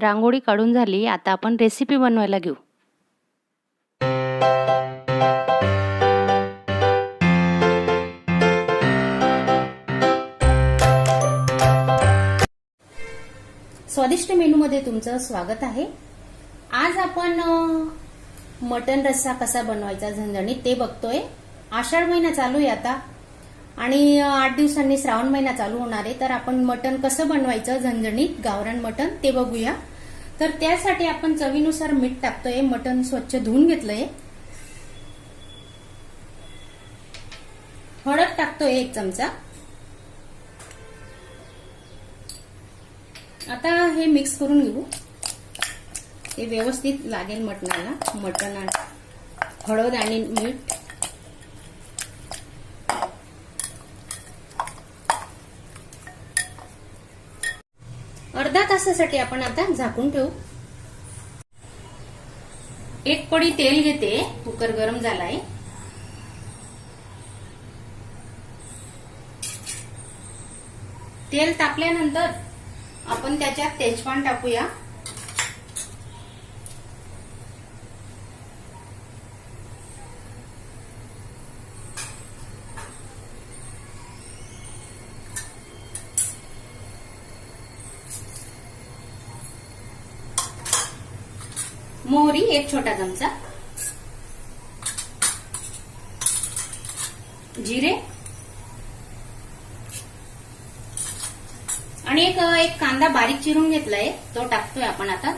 रांगोळी काढून झाली. आता आपण रेसिपी बनवायला घेऊ. स्वादिष्ट मेनूमध्ये तुमचं स्वागत आहे. आज आपण मटन रस्सा कसा बनवायचा झणझणीत ते बघतोय. आषाढ महिना चालू आहे आता. आणि आठ दिवसांनी श्रावण महिना चालू होणार आहे. तर आपण मटन कसं बनवायचं झणझणीत गावरान मटन ते बघूया. तर त्यासाठी आपण चवीनुसार मीठ टाकतोय मटन स्वच्छ धुवून घेतलंय. हळद टाकतोय एक चमचा. आता हे मिक्स करून घेऊ. हे व्यवस्थित लागेल मटणाला. मटण आणि हळद आणि मीठ अर्धा तासासाठी आपण आता झाकून ठेवू. एक पडी तेल घेते कुकर गरम झालाय. तेल तापल्यानंतर आपण त्याच्यात तेजपान टाकूया. मोहरी एक छोटा चमचा. जिरे. आणि एक एक कांदा बारीक चिरून घेतलाय. तो टाकतोय आपण आता.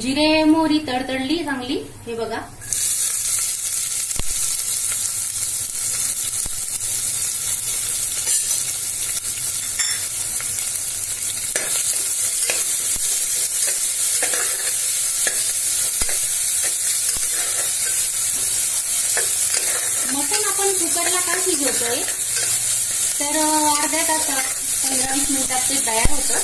जिरे मोहरी तडतडली चांगली. हे बघा मटण आपण कुकरला शिजवतोय तर अर्ध्या तासात पंधरा वीस मिनिटात ते तयार होतं.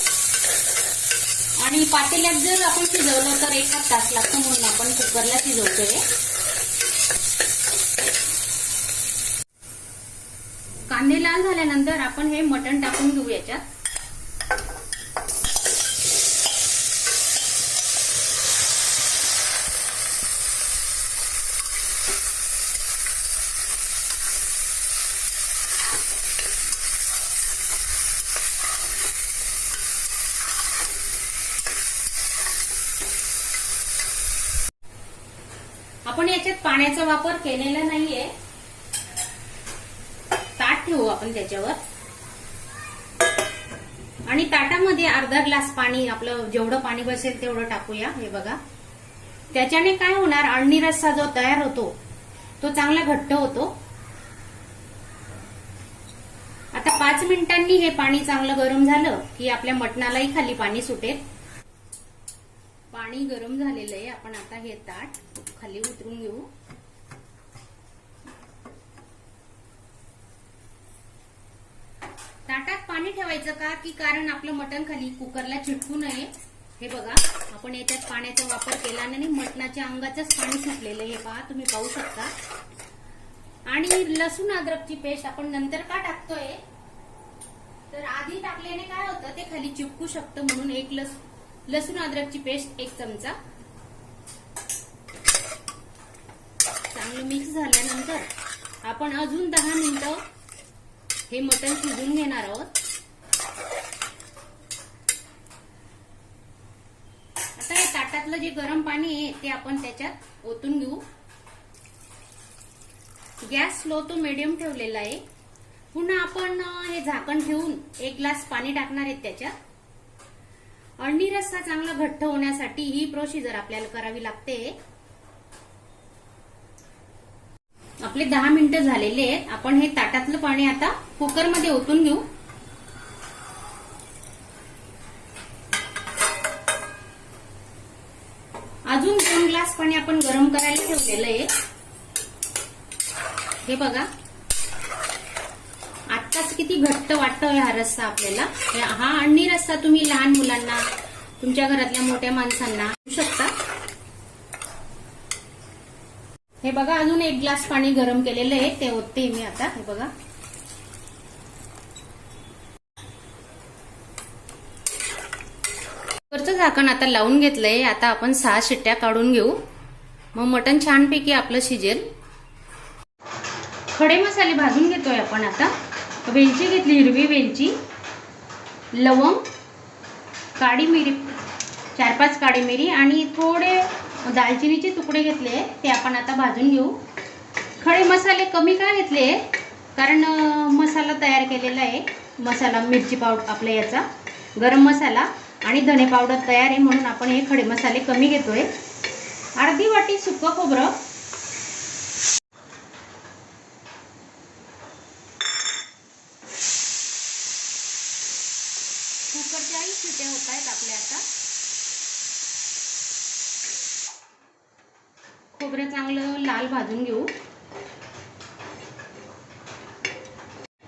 आणि पातेल्यात जर आपण शिजवलं तर एकाच तास लागतो म्हणून आपण कुकरला शिजवतोय. कांदे लाल झाल्यानंतर आपण हे मटण टाकून घेऊ याच्यात. आपण याच्यात पाण्याचा वापर केलेला नाहीये. ताट ठेवू आपण त्याच्यावर. आणि ताटामध्ये अर्धा ग्लास पाणी आपलं जेवढं पाणी बसेल तेवढं टाकूया हे बघा. त्याच्याने काय होणार अळणी रस्सा जो तयार होतो तो चांगला घट्ट होतो. आता पाच मिनिटांनी हे पाणी चांगलं गरम झालं की आपल्या मटणालाही खाली पाणी सुटेल. पाणी गरम झालेलं आहे. आपण आता हे ताट खाली उतरून घेऊ. ताटात पाणी ठेवायचं का? की कारण आपलं मटण खाली कुकरला चिटकू नये? हे बघा आपण याच्यात पाण्याचा वापर केला नाही मटणाच्या अंगाचंच पाणी सुटलेलं हे पहा तुम्ही पाहू शकता. आणि लसूण अद्रकची पेस्ट आपण नंतर का टाकतोय? तर आधी टाकल्याने काय होतं ते खाली चिपकू शकतं म्हणून एक लस लसूण अद्रकची पेस्ट एक चमचा चांगलं मिक्स झाल्यानंतर आपण अजून दहा मिनिटं हे मटण शिजून घेणार आहोत. आता हे ताटातलं जे गरम पाणी आहे ते आपण त्याच्यात ओतून घेऊ. गॅस स्लो तो मिडियम ठेवलेला आहे. पुन्हा आपण हे झाकण ठेवून एक ग्लास पाणी टाकणार आहेत त्याच्यात. अळणी रस्सा चांगला घट्ट होण्यासाठी ही प्रोसिजर आपल्याला करावी लागते. आपले दहा मिनिटं झालेले आहेत. आपण हे ताटातलं पाणी आता कुकरमध्ये ओतून घेऊ. अजून दोन ग्लास पाणी आपण गरम करायला ठेवलेलं आहे. हे बघा. आत्ताच किती घट्ट वाटतोय हा रस्सा आपल्याला. हा आणि रस्सा तुम्ही लहान मुलांना तुमच्या घरातल्या मोठ्या माणसांना शकता. हे बघा अजून एक ग्लास पाणी गरम केलेलं आहे. ते ओतते मी आता. हे बघा. कुकरचं झाकण आता लावून घेतलंय. आता आपण सहा शिट्ट्या काढून घेऊ. मग मटण छानपैकी आपलं शिजेल. खडे मसाले भाजून घेतोय आपण आता. वेलची घेतली हिरवी वेलची. लवंग काळी मिरी चार पाच काळी मिरी आणि थोडे दालचिनीचे तुकडे घेतले ते आपण आता भाजून घेऊ. खडे मसाले कमी का घेतले? कारण मसाला तयार केलेला आहे. मसाला मिरची पावडर आपला याचा. गरम मसाला आणि धने पावडर तयार आहे म्हणून आपण हे खडे मसाले कमी घेतोय. अर्धी वाटी सुकं खोबरं कुकरच्याही शिट्या होत आहेत आपल्या आता खोबरं चांगलं लाल भाजून घेऊ.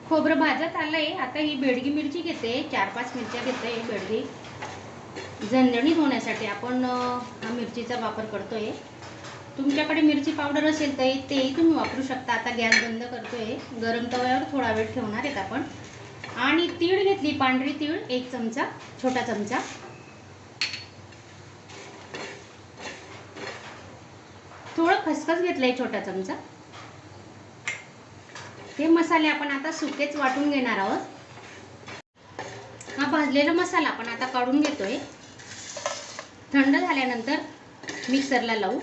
खोबरं भाजत आलंय. आता ही बेडगी मिरची घेते. चार पाच मिरच्या घेते बेडगी. झणझणीत होण्यासाठी आपण हा मिरचीचा वापर करतोय. तुमच्याकडे मिरची पावडर असेल तर तेही तुम्ही वापरू शकता. आता गॅस बंद करतोय. गरम तव्यावर थोडा वेळ ठेवणार आहेत आपण. आणि तीळ घेतली पांढरी तीळ एक चमचा छोटा चमचा. थोडं खसखस घेतलंय छोटा चमचा. हे मसाले आपण आता सुकेच वाटून घेणार आहोत. हा भाजलेला मसाला आपण आता काढून घेतोय. थंड झाल्यानंतर मिक्सरला लावू.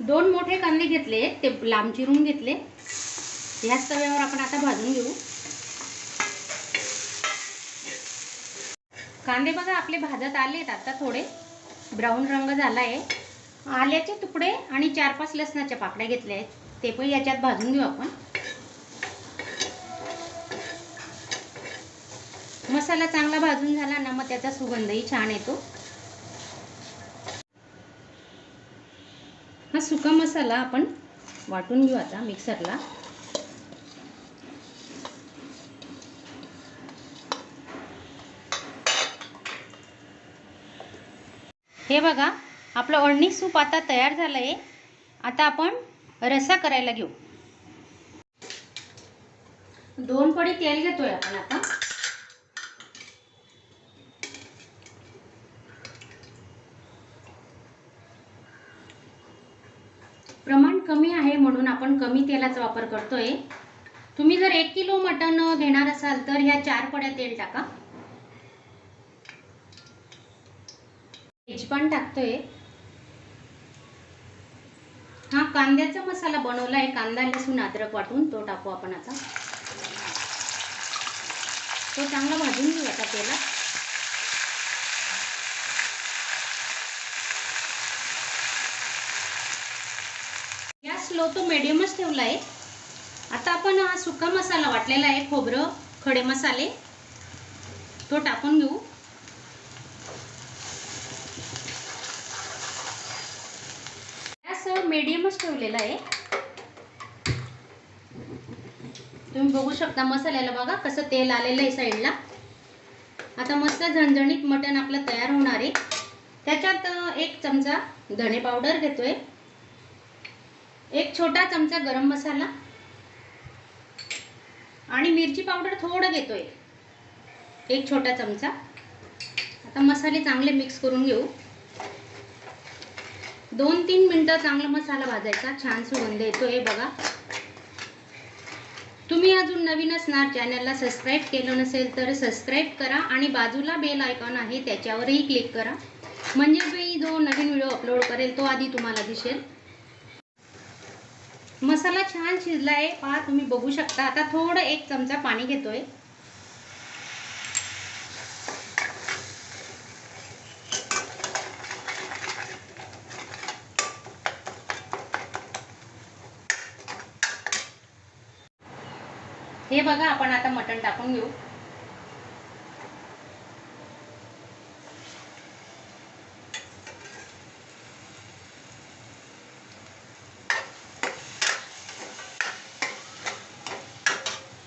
दोन मोठे कांदे घेतले ते लांब चिरून घेतले. ह्याच तव्यावर आपण आता भाजून घेऊ. कांदे बघा आपले भाजत आलेत आता थोडे. ब्राऊन रंग झाला आहे आल्याचे तुकडे आणि चार पाच लसणाच्या पाकड्या घेतल्या आहेत. ते पण याच्यात भाजून घेऊ आपण. मसाला चांगला भाजून झाला ना मग त्याचा सुगंधही छान येतो. हा सुका मसाला आपण वाटून घेऊ आता मिक्सरला. हे बघा आपलं अळणी सूप आता तयार झालं आहे आता आपण रस्सा करायला घेऊ. दोन पडी तेल घेतोय आपण आता. प्रमाण कमी आहे म्हणून आपण कमी तेलाचा वापर करतोय. तुम्ही जर एक किलो मटण घेणार असाल तर ह्या चार पड्या तेल टाका. पण टाकतोय. हा कांद्याचा मसाला बनवलाय. कांदा लसूण अद्रक वाटून तो टाकू आपण आता. तो चांगला भाजून घेऊ आता तेलात. गॅस लो तो मिडियमच ठेवला आहे आता आपण हा सुका मसाला वाटलेला आहे खोबरं खडे मसाले. तो टाकून घेऊ गॅस मीडियमच ठेवलेला आहे. तुम्ही बघू शकता मसाल्याला बघा कसं तेल आलेलं आहे साईडला. आता मस्त झणझणीत मटण आपलं तयार होणार आहे. त्याच्यात एक चमचा धणे पावडर घेतोय. एक छोटा चमचा गरम मसाला. आणि मिरची पावडर थोडं घेतोय. एक छोटा चमचा. आता मसाले चांगले मिक्स करून घेऊ. दोन तीन मिनटं चांगला मसाला भाजायचा छान सुगंध येतोय बघा. तुम्ही अजून नवीन असणार चॅनलला सबस्क्राईब केलं नसेल तर सबस्क्राईब करा आणि बाजूला बेल आयकॉन आहे त्याच्यावरही क्लिक करा. म्हणजे मी जो नवीन व्हिडिओ अपलोड करेल तो आधी तुम्हाला दिसेल. मसाला छान शिजला आहे पहा तुम्ही बघू शकता. आता थोडं एक चमचा पाणी घेतोय. हे बघा आपण आता मटण टाकून घेऊ.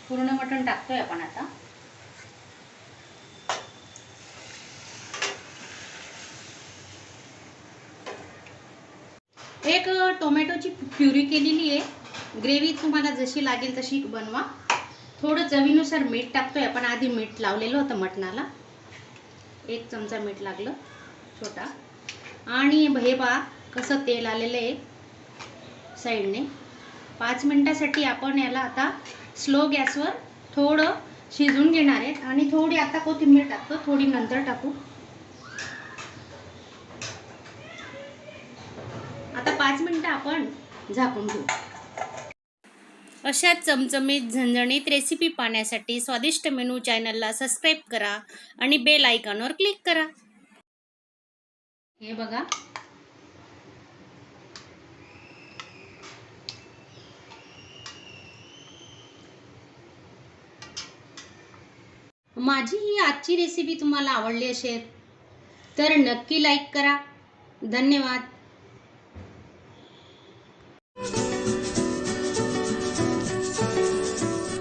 पूर्ण मटण टाकतोय आपण आता. एक टोमॅटोची प्युरी केलेली आहे. ग्रेव्ही तुम्हाला जशी लागेल तशी बनवा. थोडं चवीनुसार मीठ टाकतोय. आपण आधी मीठ लावलेलं होतं मटणाला. एक चमचा मीठ लागलं छोटा. आणि हे पहा कसं तेल आलेलं आहे साईडने. पाच मिनटासाठी आपण याला आता स्लो गॅसवर थोडं शिजून घेणार आहे. आणि थोडी आता कोथिंबीर टाकतो थोडी नंतर टाकू. आता पाच मिनटं आपण झाकून घेऊ. अशा चमचमीत झणझणीत रेसिपी पाहण्यासाठी स्वादिष्ट मेनू चॅनलला सबस्क्राईब करा आणि बेल आयकॉनवर क्लिक करा. हे बघा. माझी ही आजची रेसिपी तुम्हाला आवडली असेल तर नक्की लाईक करा. धन्यवाद.